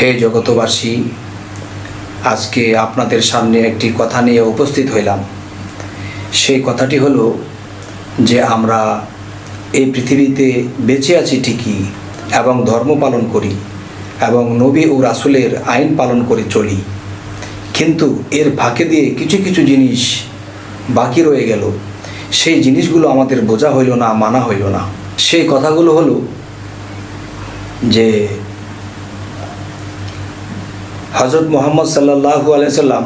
হে জগতবাসী আজকে আপনাদের সামনে একটি কথা নিয়ে উপস্থিত হইলাম। সেই কথাটি হলো যে আমরা এই পৃথিবীতে বেঁচে আছি ঠিকই এবং ধর্ম পালন করি এবং নবী ও রাসুলের আইন পালন করে চলি। কিন্তু এর ফাঁকে দিয়ে কিছু কিছু জিনিস বাকি রয়ে গেল। সেই জিনিসগুলো আমাদের বোঝা হইল না, মানা হইল না। সেই কথাগুলো হলো যে হজরত মোহাম্মদ সাল্লাহু আলাইসাল্লাম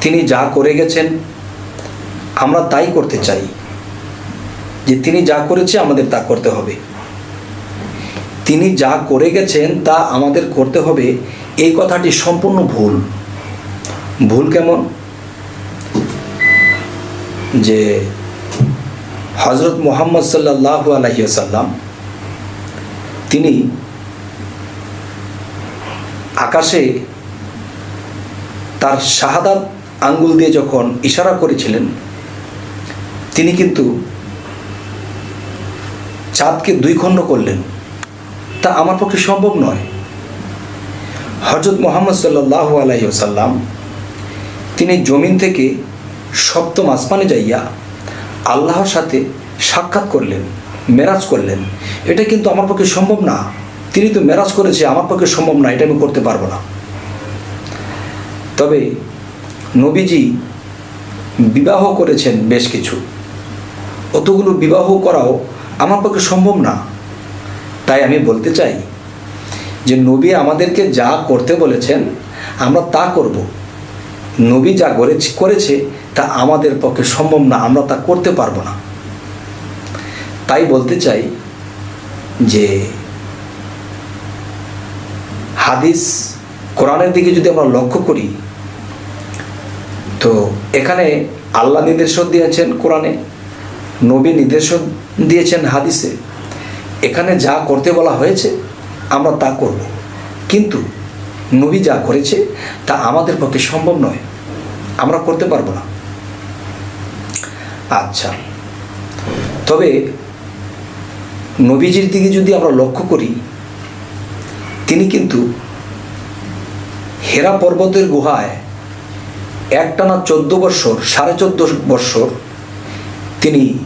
তিনি যা করে গেছেন, আমরা তাই করতে চাই। যে তিনি যা করেছে, আমাদের তা করতে হবে। তিনি যা করে গেছেন, তা আমাদের করতে হবে। এই কথাটি সম্পূর্ণ ভুল। ভুল কেমন? যে হজরত মোহাম্মদ সাল্লাহ আলহিসাল্লাম তিনি আকাশে তার শাহাদাত আঙ্গুল দিয়ে যখন ইশারা করেছিলেন, তিনি কিন্তু চাঁদকে দুই খণ্ড করলেন। তা আমার পক্ষে সম্ভব নয়। হজরত মোহাম্মদ সাল্লাহ আলহিসাল্লাম তিনি জমিন থেকে সপ্তম আসমানে যাইয়া আল্লাহর সাথে সাক্ষাৎ করলেন, মেরাজ করলেন। এটা কিন্তু আমার পক্ষে সম্ভব না। তিনি তো মেরাজ করেছে, আমার পক্ষে সম্ভব না, এটা আমি করতে পারব না। তবে নবীজি বিবাহ করেছেন বেশ কিছু। অতগুলো বিবাহ করাও আমার পক্ষে সম্ভব না। তাই আমি বলতে চাই যে, নবী আমাদেরকে যা করতে বলেছেন, আমরা তা করব। নবী যা করেছে তা আমাদের পক্ষে সম্ভব না, আমরা তা করতে পারব না। তাই বলতে চাই যে হাদিস কোরআনের দিকে যদি আমরা লক্ষ্য করি, তো এখানে আল্লাহ নির্দেশন দিয়েছেন কোরআনে, নবী নির্দেশন দিয়েছেন হাদিসে। এখানে যা করতে বলা হয়েছে, আমরা তা করব। কিন্তু নবী যা করেছে, তা আমাদের পক্ষে সম্ভব নয়। আমরা করতে পারব না। আচ্ছা। তবে নবীজির দিকে যদি আমরা লক্ষ্য করি, তিনি কিন্তু হেরা পর্বতের গুহায় একটানা চোদ্দ বৎসর, সাড়ে চোদ্দ বৎসর তিনি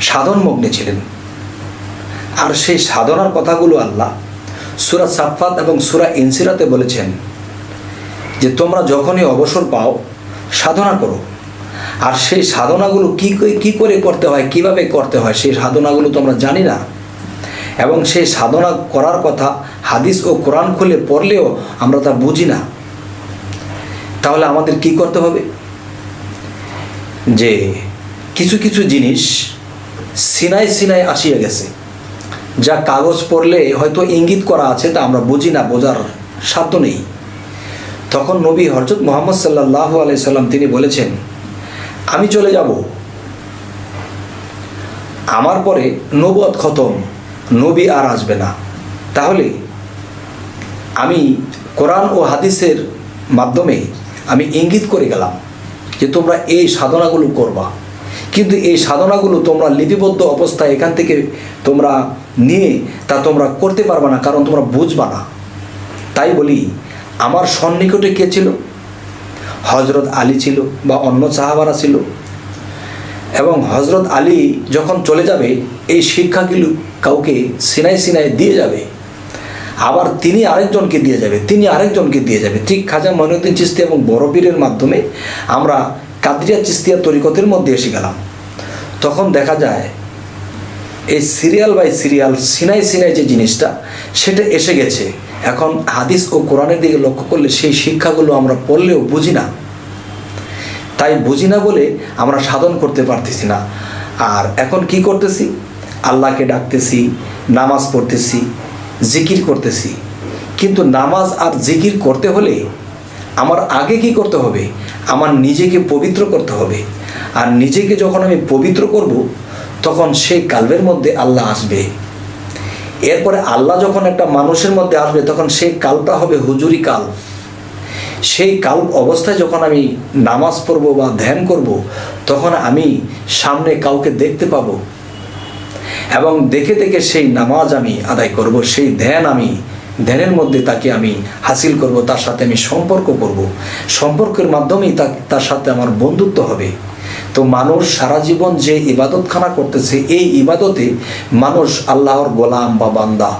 সাধনমগ্নে ছিলেন। আর সেই সাধনার কথাগুলো আল্লাহ সুরা সাফাত এবং সুরা ইনসিরাতে বলেছেন যে, তোমরা যখনই অবসর পাও, সাধনা করো। আর সেই সাধনাগুলো কী কী করে করতে হয়, কীভাবে করতে হয়, সেই সাধনাগুলো তো আমরা জানি না। এবং সেই সাধনা করার কথা হাদিস ও কোরআন খুলে পড়লেও আমরা তা বুঝি না। তাহলে আমাদের কি করতে হবে? যে কিছু কিছু জিনিস সিনাই সিনাই আসিয়া গেছে। যা কাগজ পড়লে হয়তো ইঙ্গিত করা আছে, তা আমরা বুঝি না, বোঝার সাধ্য নেই। তখন নবী হরজত মোহাম্মদ সাল্লাহ আলাইসাল্লাম তিনি বলেছেন আমি চলে যাব। আমার পরে নবদ খতম, নবী আর আসবে না। তাহলে আমি কোরআন ও হাদিসের মাধ্যমে আমি ইঙ্গিত করে গেলাম যে তোমরা এই সাধনাগুলো করবা। কিন্তু এই সাধনাগুলো তোমরা লিপিবদ্ধ অবস্থায় এখান থেকে তোমরা নিয়ে তা তোমরা করতে পারবে না, কারণ তোমরা বুঝবা না। তাই বলি, আমার সন্নিকটে কে ছিল? হজরত আলী ছিল বা অন্য সাহাবারা ছিল। এবং হজরত আলী যখন চলে যাবে, এই শিক্ষাগুলো কাউকে সিনাই সিনাই দিয়ে যাবে। আবার তিনি আরেকজনকে দিয়ে যাবে, তিনি আরেকজনকে দিয়ে যাবে। ঠিক খাজা মহিনুদ্দিন চিস্তি এবং বড়পীরের মাধ্যমে আমরা কাদরিয়া চিস্তিয়া তরিকতের মধ্যে এসে গেলাম। তখন দেখা যায়, এই সিরিয়াল বাই সিরিয়াল সিনাই সিনাই যে জিনিসটা, সেটা এসে গেছে। এখন হাদিস ও কোরআনের দিকে লক্ষ্য করলে সেই শিক্ষাগুলো আমরা পড়লেও বুঝি না। তাই বুঝি না বলে আমরা সাধন করতে পারতেছি না। আর এখন কি করতেছি? আল্লাহকে ডাকতেছি, নামাজ পড়তেছি, জিকির করতেছি। কিন্তু নামাজ আর জিকির করতে হলে আমার আগে কি করতে হবে? আমার নিজেকে পবিত্র করতে হবে। আর নিজেকে যখন আমি পবিত্র করব, তখন সেই কালবের মধ্যে আল্লাহ আসবে। এরপরে আল্লাহ যখন একটা মানুষের মধ্যে আসবে, তখন সেই কালটা হবে হুজুরি কাল। সেই কাল অবস্থায় যখন আমি নামাজ পড়ব বা ধ্যান করব, তখন আমি সামনে কাউকে দেখতে পাবো। এবং দেখে দেখে সেই নামাজ আমি আদায় করব, সেই ধ্যান আমি, ধ্যানের মধ্যে তাকে আমি হাসিল করব, তার সাথে আমি সম্পর্ক করব। সম্পর্কের মাধ্যমেই তার সাথে আমার বন্ধুত্ব হবে। তো মানুষ সারা জীবন যে ইবাদতখানা করতেছে, এই ইবাদতে মানুষ আল্লাহর গোলাম বা বান্দা।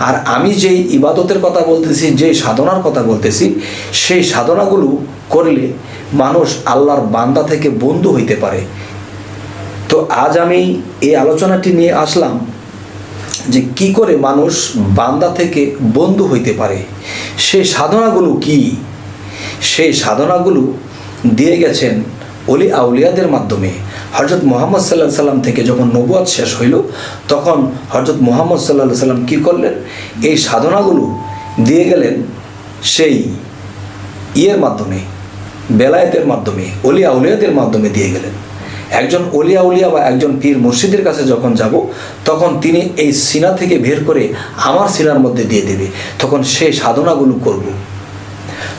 আর আমি যেই ইবাদতের কথা বলতেছি, যে সাধনার কথা বলতেছি, সেই সাধনাগুলো করলে মানুষ আল্লাহর বান্দা থেকে বন্ধু হইতে পারে। তো আজ আমি এই আলোচনাটি নিয়ে আসলাম যে কি করে মানুষ বান্দা থেকে বন্ধু হইতে পারে। সেই সাধনাগুলো কি? সেই সাধনাগুলো দিয়ে গেছেন অলি আউলিয়াদের মাধ্যমে হজরত মোহাম্মদ সাল্লাহ সাল্লাম থেকে যখন নবুয়াদ শেষ হইল, তখন হজরত মোহাম্মদ সাল্লাহ সাল্লাম কী করলেন? এই সাধনাগুলো দিয়ে গেলেন সেই ইয়ের মাধ্যমে, বেলায়েতের মাধ্যমে অলি আউলিয়াদের মাধ্যমে দিয়ে গেলেন। একজন অলি আউলিয়া বা একজন পীর মুর্শিদের কাছে যখন যাব, তখন তিনি এই সিনা থেকে বের করে আমার সিনার মধ্যে দিয়ে দেবে। তখন সেই সাধনাগুলো করব।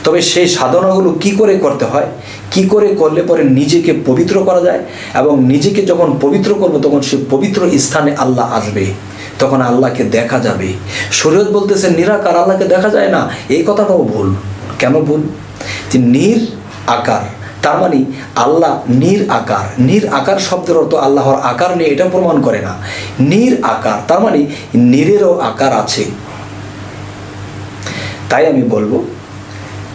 তবে সেই সাধনাগুলো কি করে করতে হয়? কি করে করলে পরে নিজেকে পবিত্র করা যায়? এবং নিজেকে যখন পবিত্র করব, তখন সে পবিত্র স্থানে আল্লাহ আসবে। তখন আল্লাহকে দেখা যাবে। শরীয়ত বলতেছে, নিরাকার, আল্লাহকে দেখা যায় না? এই কথাটাও ভুল। কেন ভুল? যে নির আকার। তার মানে আল্লাহ নির আকার। নির আকার শব্দের অর্থ আল্লাহর আকার নিয়ে এটা প্রমাণ করে না। নির আকার, তার মানে নিরেরও আকার আছে। তাই আমি বলব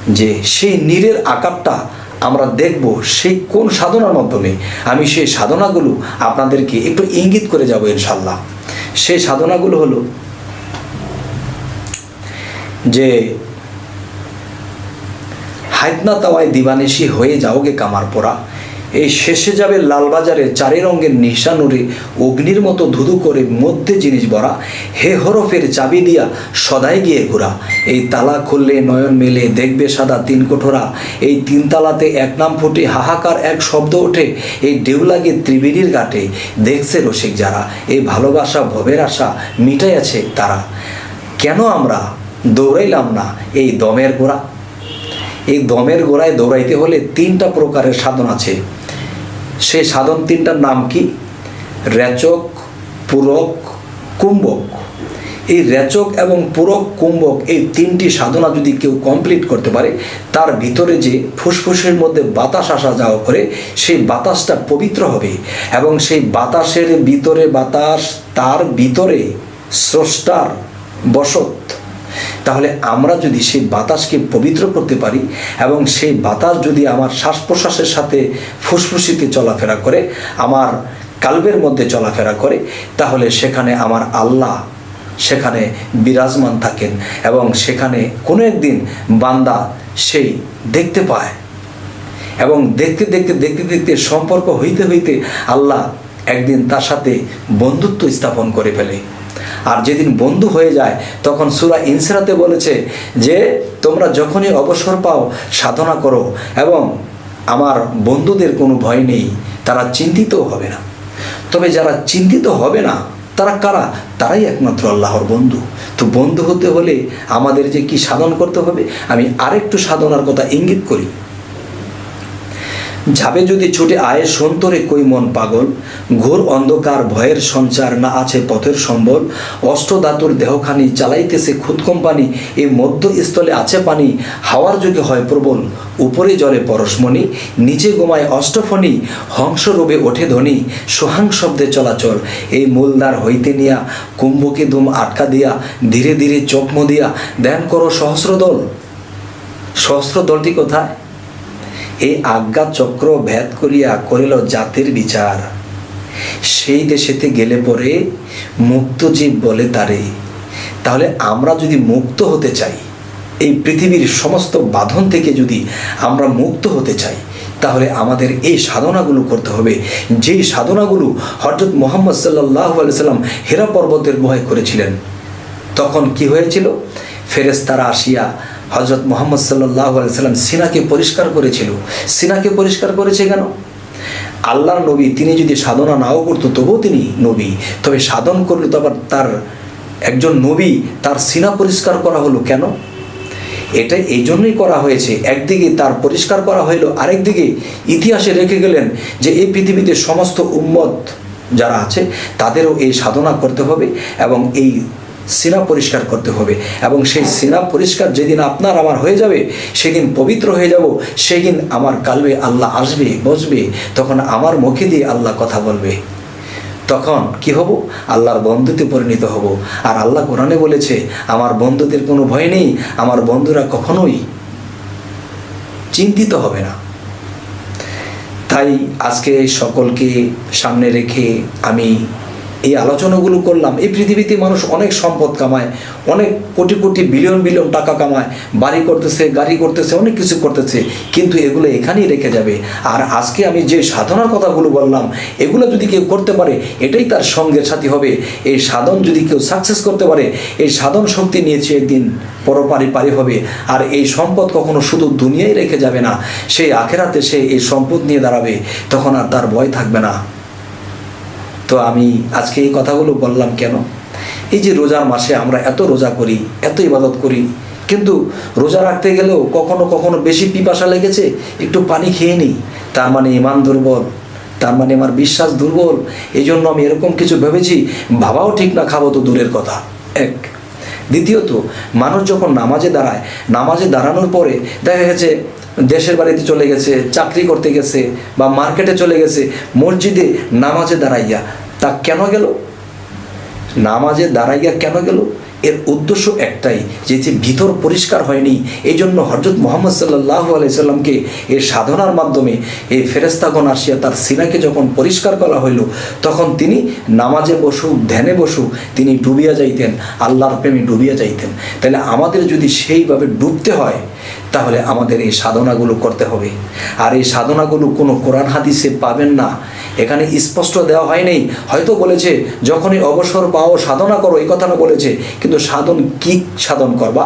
যে সেই নীরের আকারটা আমরা দেখব সেই কোন সাধনার মাধ্যমে। আমি সেই সাধনাগুলো আপনাদেরকে একটু ইঙ্গিত করে যাব ইনশাল্লাহ সেই সাধনাগুলো হলো যে হাইতনা তাওয়ায় দিবানেশি হয়ে যাওগে কামার পোড়া এই শেষে যাবে লালবাজারে চারি রঙের নিশানুরে, অগ্নির মতো ধুধু করে মধ্যে জিনিস ভরা। হে হরফের চাবি দিয়া সদাই গিয়ে ঘোরা। এই তালা খুললে নয়ন মেলে, দেখবে সাদা তিন কোঠরা। এই তিন তালাতে এক নাম ফুটে, হাহাকার এক শব্দ ওঠে। এই ডেউলাগে ত্রিবেণীর ঘাটে, দেখছে রসিক যারা। এই ভালোবাসা, ভবের আশা, মিটাই আছে তারা। কেন আমরা দৌড়াইলাম না এই দমের গোড়া এই দমের গোড়ায় দৌড়াইতে হলে তিনটা প্রকারের সাধন আছে। সেই সাধন তিনটার নাম কি? রেচক পূরক, কুম্ভক। এই রেচক এবং পূরক, কুম্ভক এই তিনটি সাধনা যদি কেউ কমপ্লিট করতে পারে, তার ভিতরে যে ফুসফুসের মধ্যে বাতাস আসা যাওয়া করে, সেই বাতাসটা পবিত্র হবে এবং সেই বাতাসের ভিতরে বাতাস, তার ভিতরে স্রষ্টার বসত তাহলে আমরা যদি সেই বাতাসকে পবিত্র করতে পারি এবং সেই বাতাস যদি আমার শ্বাস প্রশ্বাসের সাথে ফুসফুসিতে চলাফেরা করে, আমার কালবের মধ্যে চলাফেরা করে, তাহলে সেখানে আমার আল্লাহ, সেখানে বিরাজমান থাকেন এবং সেখানে কোনো একদিন বান্দা সেই দেখতে পায়। এবং দেখতে দেখতে দেখতে দেখতে সম্পর্ক হইতে হইতে আল্লাহ একদিন তার সাথে বন্ধুত্ব স্থাপন করে ফেলে। আর যেদিন বন্ধু হয়ে যায়, তখন সুরা ইনসরাতে বলেছে যে, তোমরা যখনই অবসর পাও, সাধনা করো এবং আমার বন্ধুদের কোনো ভয় নেই, তারা চিন্তিতও হবে না। তবে যারা চিন্তিত হবে না, তারা কারা? তারাই একমাত্র আল্লাহর বন্ধু। তো বন্ধু হতে হলে আমাদের যে কি সাধন করতে হবে, আমি আরেকটু সাধনার কথা ইঙ্গিত করি। যাবে যদি ছুটে আয়ে সন্তরে কই মন পাগল? ঘোর অন্ধকার, ভয়ের সঞ্চার, না আছে পথের সম্বল। অষ্টধাতুর দেহখানি চালাইতেছে খুদ কোম্পানি এই মধ্যস্থলে আছে পানি। হাওয়ার যুগে হয় প্রবল, উপরে জলে পরশমণি। নিচে গোমায় অষ্টফণি, হংসরূপে ওঠে ধ্বনি। সোহাং শব্দে চলাচল এই মূলদার হইতে নিয়া কুম্ভকে দুম আটকা দিয়া, ধীরে ধীরে চকম দিয়া ধ্যান করো সহস্রদল। সহস্র দলটি কোথায়? এই আজ্ঞা চক্র ভেদ করিয়া করিল জাতির বিচার। সেই দেশেতে গেলে পরে মুক্ত জীব বলে তারে, তাহলে আমরা যদি মুক্ত হতে চাই, এই পৃথিবীর সমস্ত বাঁধন থেকে যদি আমরা মুক্ত হতে চাই, তাহলে আমাদের এই সাধনাগুলো করতে হবে। যেই সাধনাগুলো হজরত মোহাম্মদ সাল্লাহ সাল্লাম হেরা পর্বতের গুহায় করেছিলেন, তখন কি হয়েছিল? ফেরেস্তারা আসিয়া হজরত মোহাম্মদ সাল্লাহ সাল্লাম সিনাকে পরিষ্কার করেছিল। সিনাকে পরিষ্কার করেছে কেন? আল্লাহর নবী, তিনি যদি সাধনা নাও করতো, তবুও তিনি নবী। তবে সাধন করলে তো আবার তার একজন নবী, তার সিনা পরিষ্কার করা হলো কেন? এটা এই জন্যই করা হয়েছে। একদিকে তার পরিষ্কার করা হইল, আরেকদিকে ইতিহাসে রেখে গেলেন যে এই পৃথিবীতে সমস্ত উম্মত যারা আছে, তাদেরও এই সাধনা করতে হবে এবং এই সিনা পরিষ্কার করতে হবে। এবং সেই সিনা পরিষ্কার যেদিন আপনার আমার হয়ে যাবে, সেদিন পবিত্র হয়ে যাব, সেদিন আমার কালবে আল্লাহ আসবে, বসবে, তখন আমার মুখে দিয়ে আল্লাহ কথা বলবে। তখন কি হব? আল্লাহর বন্ধুতে পরিণত হব। আর আল্লাহ কোরআনে বলেছে, আমার বন্ধুদের কোনো ভয় নেই, আমার বন্ধুরা কখনোই চিন্তিত হবে না। তাই আজকে সকলকে সামনে রেখে আমি এই আলোচনাগুলো করলাম, এই পৃথিবীতে মানুষ অনেক সম্পদ কামায়, অনেক কোটি কোটি বিলিয়ন বিলিয়ন টাকা কামায়, বাড়ি করতেছে, গাড়ি করতেছে, অনেক কিছু করতেছে, কিন্তু এগুলো এখানেই রেখে যাবে। আর আজকে আমি যে সাধনার কথাগুলো বললাম, এগুলো যদি কেউ করতে পারে, এটাই তার সঙ্গের সাথী হবে। এই সাধন যদি কেউ সাকসেস করতে পারে, এই সাধন শক্তি নিয়েছে একদিন পরপারি পারি হবে। আর এই সম্পদ কখনো শুধু দুনিয়ায় রেখে যাবে না, সেই আখেরাতে সে এই সম্পদ নিয়ে দাঁড়াবে, তখন আর তার ভয় থাকবে না। তো আমি আজকে এই কথাগুলো বললাম কেন? এই যে রোজার মাসে আমরা এত রোজা করি, এত ইবাদত করি, কিন্তু রোজা রাখতে গেলেও কখনো কখনো বেশি পিপাসা লেগেছে, একটু পানি খেয়ে নিই, তার মানে ইমান দুর্বল, তার মানে আমার বিশ্বাস দুর্বল এই জন্য আমি এরকম কিছু ভেবেছি, ভাবাও ঠিক না, খাব তো দূরের কথা। এক। দ্বিতীয়ত, মানুষ যখন নামাজে দাঁড়ায়, নামাজে দাঁড়ানোর পরে দেখা গেছে দেশের বাড়িতে চলে গেছে, চাকরি করতে গেছে বা মার্কেটে চলে গেছে, মসজিদে নামাজে দাঁড়াইয়া তা কেন গেল? নামাজে দাঁড়াইয়া কেন গেল? এর উদ্দেশ্য একটাই, যে যে ভিতর পরিষ্কার হয়নি এই জন্য হজরত মোহাম্মদ সাল্লাহ আলাইসাল্লামকে এর সাধনার মাধ্যমে এই ফেরেস্তাগণ আসিয়া তার সিনাকে যখন পরিষ্কার করা হইল, তখন তিনি নামাজে বসু, ধ্যানে বসু, তিনি ডুবিয়া যাইতেন, আল্লাহর প্রেমে ডুবিয়া যাইতেন। তাহলে আমাদের যদি সেইভাবে ডুবতে হয় তাহলে আমাদের এই সাধনাগুলো করতে হবে। আর এই সাধনাগুলো কোনো কোরআন হাদিসে পাবেন না। এখানে স্পষ্ট দেওয়া হয়নি। হয়তো বলেছে, যখনই অবসর পাও, সাধনা করো। এই কথাটা বলেছে। কিন্তু সাধন কি সাধন করবা?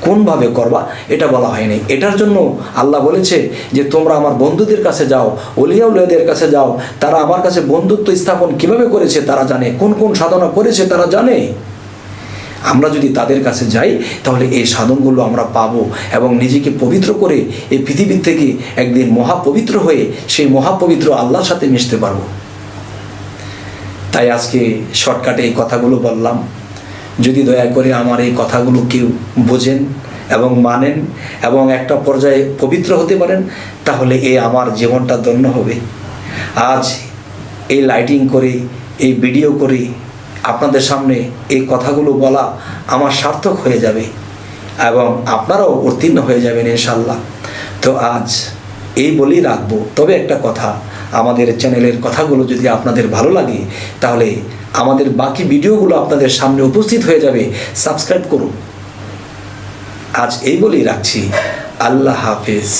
কোনভাবে করবা? এটা বলা হয়নি। এটার জন্য আল্লাহ বলেছে যে, তোমরা আমার বন্ধুদের কাছে যাও অলিয়া উলিয়াদের কাছে যাও। তারা আমার কাছে বন্ধুত্ব স্থাপন কীভাবে করেছে তারা জানে। কোন কোন সাধনা করেছে তারা জানে? আমরা যদি তাদের কাছে যাই, তাহলে এই সাধনগুলো আমরা পাবো এবং নিজেকে পবিত্র করে এই পৃথিবীর থেকে একদিন মহাপবিত্র হয়ে সেই মহাপবিত্র আল্লাহর সাথে মিশতে পারব। তাই আজকে শর্টকাটে এই কথাগুলো বললাম। যদি দয়া করে আমার এই কথাগুলো কেউ বোঝেন এবং মানেন এবং একটা পর্যায়ে পবিত্র হতে পারেন, তাহলে এ আমার জীবনটা ধন্য হবে। আজ এই লাইটিং করে, এই ভিডিও করে আপনাদের সামনে এই কথাগুলো বলা আমার সার্থক হয়ে যাবে এবং আপনারাও উত্তীর্ণ হয়ে যাবেন ইনশাল্লাহ তো আজ এই বলেই রাখব। তবে একটা কথা, আমাদের চ্যানেলের কথাগুলো যদি আপনাদের ভালো লাগে, তাহলে আমাদের বাকি ভিডিওগুলো আপনাদের সামনে উপস্থিত হয়ে যাবে। সাবস্ক্রাইব করুন। আজ এই বলেই রাখছি। আল্লাহ হাফেজ।